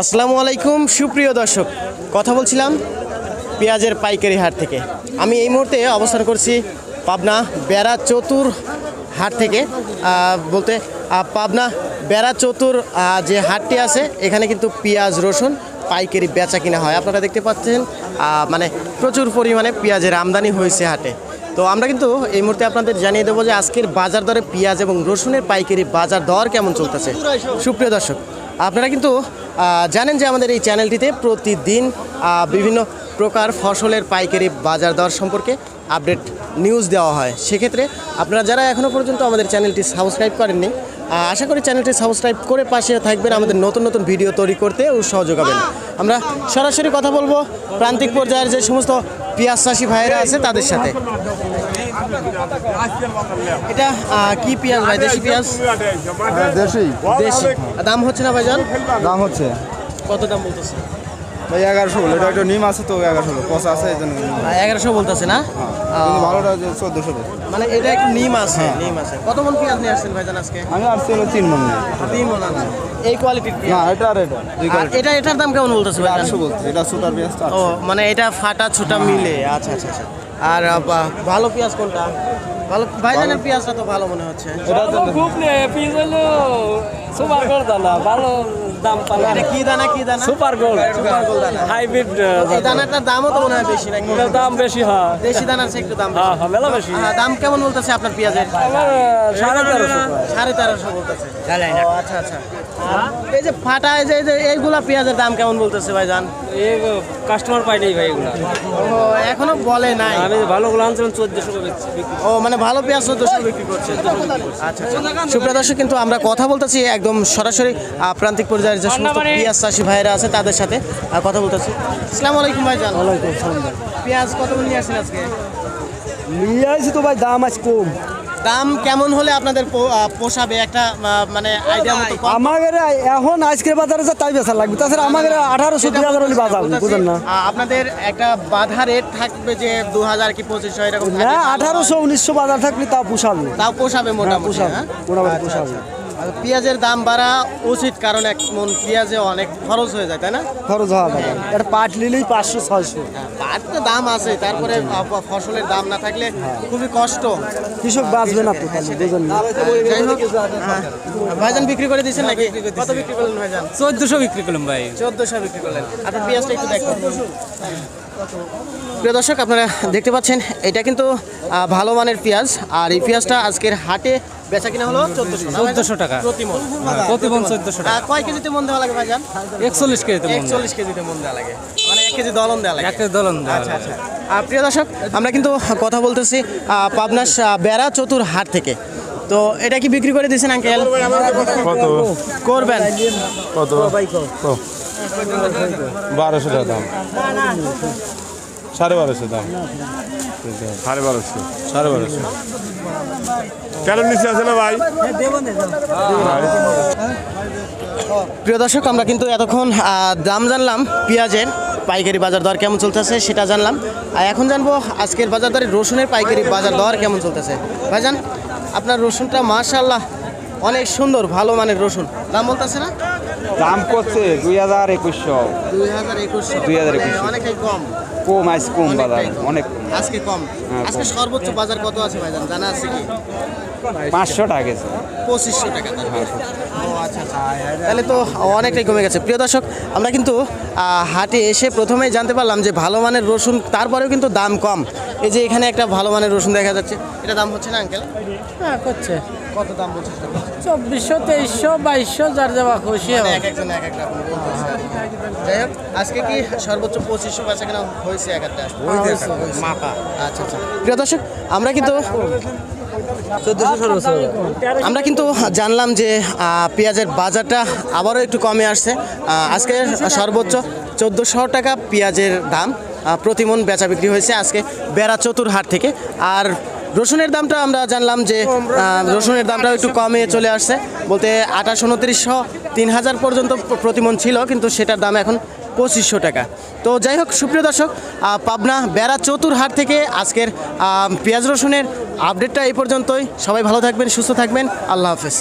আসসালামু আলাইকুম, সুপ্রিয় দর্শক। কথা বলছিলাম পেঁয়াজের পাইকারি হাট থেকে। আমি এই মুহূর্তে অবস্থান করছি পাবনা বেড়া চতুর হাট থেকে। বলতে পাবনা বেড়া চতুর যে হাটটি আছে, এখানে কিন্তু পেঁয়াজ, রসুন পাইকারি বেচা কিনা হয়। আপনারা দেখতে পাচ্ছেন মানে প্রচুর পরিমাণে পেঁয়াজের আমদানি হয়েছে হাটে। তো আমরা কিন্তু এই মুহূর্তে আপনাদের জানিয়ে দেবো যে আজকের বাজার দরে পেঁয়াজ এবং রসুনের পাইকারি বাজার দর কেমন চলতেছে। সুপ্রিয় দর্শক আপনারা কিন্তু জানেন যে আমাদের এই চ্যানেলটিতে প্রতিদিন বিভিন্ন প্রকার ফসলের পাইকারি বাজার দর সম্পর্কে আপডেট নিউজ দেওয়া হয়। সেক্ষেত্রে আপনারা যারা এখনও পর্যন্ত আমাদের চ্যানেলটি সাবস্ক্রাইব করেননি আশা করি চ্যানেলটি সাবস্ক্রাইব করে পাশে থাকবেন, আমাদের নতুন নতুন ভিডিও তৈরি করতে ও সহযোগ যোগাবেন। আমরা সরাসরি কথা বলব প্রান্তিক পর্যায়ের যে সমস্ত পেঁয়াজ চাষি ভাইয়েরা আছে তাদের সাথে। এটা কি পেঁয়াজ ভাই? দেশি পেঁয়াজ? দেশি। দেশি। দাম হচ্ছে না ভাইজান? দাম হচ্ছে। কত দাম বলতেছে? ভাই এগারোশো বলে। এটা একটু নিম আছে তো এগারোশো পচা আছে এই জন্য এগারোশো বলতেছে না? ভালোটা চোদ্দোশো মানে এটা একটু নিম আছে নিম আছে। কত মন পেঁয়াজ নিয়ে আসছেন ভাইজান আজকে? আমি আসছি হলো তিন মন তিন মন এই কোয়ালিটির না এটা আর এটা। এটা এটার দাম কেমন বলতেছে ভাইজান? আটশো বলছি। এটা সুটার পেঁয়াজটা ও মানে এটা ফাটা ছোটা মিলে। আচ্ছা আচ্ছা আচ্ছা। আর ভালো পেঁয়াজ কোনটা? ভালো ভাইজানের পেঁয়াজটা তো ভালো মনে হচ্ছে। এটা তো খুব হলো সুপার গোল্ড দানা ভালো দাম পালা। এটা কি দানা কি দানা? সুপার গোল্ড সুপার গোল্ড দানা। হাইব্রিড এই দানাটার দামও তো মনে হয় বেশি নাকি? দাম বেশি হয়। দেশি দানার চেয়ে একটু দাম হ্যাঁ বেশি। হ্যাঁ মেলা বেশি। দাম কেমন বলতেছে আপনার পেঁয়াজের? সাড়ে তেরোশো। সাড়ে তেরোশো বলতেছে। আচ্ছা আচ্ছা। এই যে ফাটা এই যে এই যে এইগুলা পেঁয়াজের দাম কেমন বলতেছে ভাইজান? এই কাস্টমার পাই নাই ভাই এগুলো। ও এখনও বলে নাই? আমি ভালোগুলো আনছিলাম চোদ্দশো করে ও মানে ভালো পেঁয়াজ চোদ্দশো বিক্রি করছে। আচ্ছা আচ্ছা। সুপ্রিয় দর্শক কিন্তু আমরা কথা বলতেছি একদম সরাসরি প্রান্তিক পর্যায়ের যে সমস্ত পেঁয়াজ চাষি ভাইয়েরা আছে তাদের সাথে কথা বলতেছি। আসসালামু আলাইকুম ভাইজান। পেঁয়াজ কত নিয়ে আসেন আজকে? নিয়ে আসি তো ভাই দাম আজ কম। দাম কেমন হলে আপনাদের পোষাবে? একটা মানে আইডিয়া মতো আমাদের এখন আজকের বাজারে যা তাই বেচা লাগবে তাছাড়া আমাদের আঠারোশো দুই হাজার হলে বাজার বুঝলেন না? আপনাদের একটা বাধা রেট থাকবে যে দু হাজার কি পঁচিশশো এরকম না। আঠারোশো উনিশশো বাজার থাকলে তাও পোষাবে। তাও পোষাবে মোটামুটি পোষাবে হ্যাঁ? মোটামুটি আচ্ছা, পোষাবে। আচ্ছা। পেঁয়াজের দাম বাড়া উচিত কারণ এক মন পেঁয়াজে অনেক খরচ হয়ে যায় তাই না? খরচ হওয়া যাবে এটা পাট নিলেই পাঁচশো ছয়শো। পাট তো দাম আছে তারপরে ফসলের দাম না থাকলে খুবই কষ্ট। কৃষক বাঁচবে না তো তাহলে বুঝলেন না যাই হোক, হ্যাঁ। ভাইজান বিক্রি করে দিয়েছেন নাকি? কত বিক্রি করলেন ভাইজান? চোদ্দশো বিক্রি করলাম ভাই। চোদ্দশো বিক্রি করলেন। আপনার পেঁয়াজটা একটু দেখুন। প্রিয় দর্শক আপনারা দেখতে পাচ্ছেন এটা কিন্তু ভালো মানের পেঁয়াজ। আর এই পেঁয়াজটা আজকের হাটে বেচা কিনা হলো চোদ্দশো চোদ্দশো টাকা। প্রতি মন চোদ্দশো টাকা। কয় কেজিতে মন দেওয়া লাগে ভাইজান? একচল্লিশ কেজিতে একচল্লিশ কেজিতে মন দেওয়া লাগে। মানে এক কেজি দলন দেওয়া লাগে। দলন আচ্ছা আচ্ছা। আর প্রিয় দর্শক আমরা কিন্তু কথা বলতেছি আহ, পাবনার বেড়া চতুর হাট থেকে। তো এটা কি বিক্রি করে দিয়েছেন আঙ্কেল? কত? করবেন। কত? বারোশো টাকা দাম। সাড়ে বারোশো দাম। সাড়ে বারোশো। সাড়ে বারোশো। কেন নিচে আছে না ভাই? প্রিয় দর্শক আমরা কিন্তু এতক্ষণ দাম জানলাম পেঁয়াজের পাইকারি বাজার দর কেমন চলতেছে সেটা জানলাম। আর এখন জানব আজকের বাজার দরে রসুনের পাইকারি বাজার দর কেমন চলতেছে। ভাইজান আপনার রসুনটা মাশাল্লাহ অনেক সুন্দর ভালো মানের রসুন। দাম বলতেছে না? দাম করছে দুই হাজার একুশশো। দুই হাজার একুশশো। দুই হাজার একুশশো। অনেক কম। কম আইস কম বাজার অনেক অনেক আজকে কম। হ্যাঁ, আজকে সর্বোচ্চ বাজার কত আছে ভাইজান? জানা আছে কি? পাঁচশো টাকা পঁচিশশো টাকা তার। ও আচ্ছা আচ্ছা। তাহলে তো অনেকটাই কমে গেছে। প্রিয় দর্শক আমরা কিন্তু হাটে এসে প্রথমেই জানতে পারলাম যে ভালো মানের রসুন তারপরেও কিন্তু দাম কম। এই যে এখানে একটা ভালো মানের রসুন দেখা যাচ্ছে। এটা দাম হচ্ছে না আঙ্কেল? হ্যাঁ করছে। কত দাম বলছে। চব্বিশশো তেইশশো বাইশশো যার যাওয়া খুশি মানে এক একজন এক এক রকম। যাই হোক আজকে কি সর্বোচ্চ পঁচিশশো বেচা কেনা হয়েছে এক একটা? আচ্ছা আচ্ছা। প্রিয় দর্শক আমরা কিন্তু আমরা কিন্তু জানলাম যে পেঁয়াজের বাজারটা আবারও একটু কমে আসছে। আজকে সর্বোচ্চ চোদ্দোশো টাকা পেঁয়াজের দাম প্রতিমন প্রতি বেচা বিক্রি হয়েছে আজকে বেড়া চতুর হাট থেকে। আর রসুনের দামটা আমরা জানলাম যে রসুনের দামটাও একটু কমে চলে আসছে। বলতে আঠাশ উনত্রিশশো তিন হাজার পর্যন্ত প্রতিমন ছিল কিন্তু সেটার দাম এখন পঁচিশশো টাকা। তো যাই হোক, সুপ্রিয় দর্শক পাবনা বেড়া চতুর হাট থেকে আজকের পেঁয়াজ রসুনের আপডেটটা এই পর্যন্তই। সবাই ভালো থাকবেন, সুস্থ থাকবেন। আল্লাহ হাফেজ।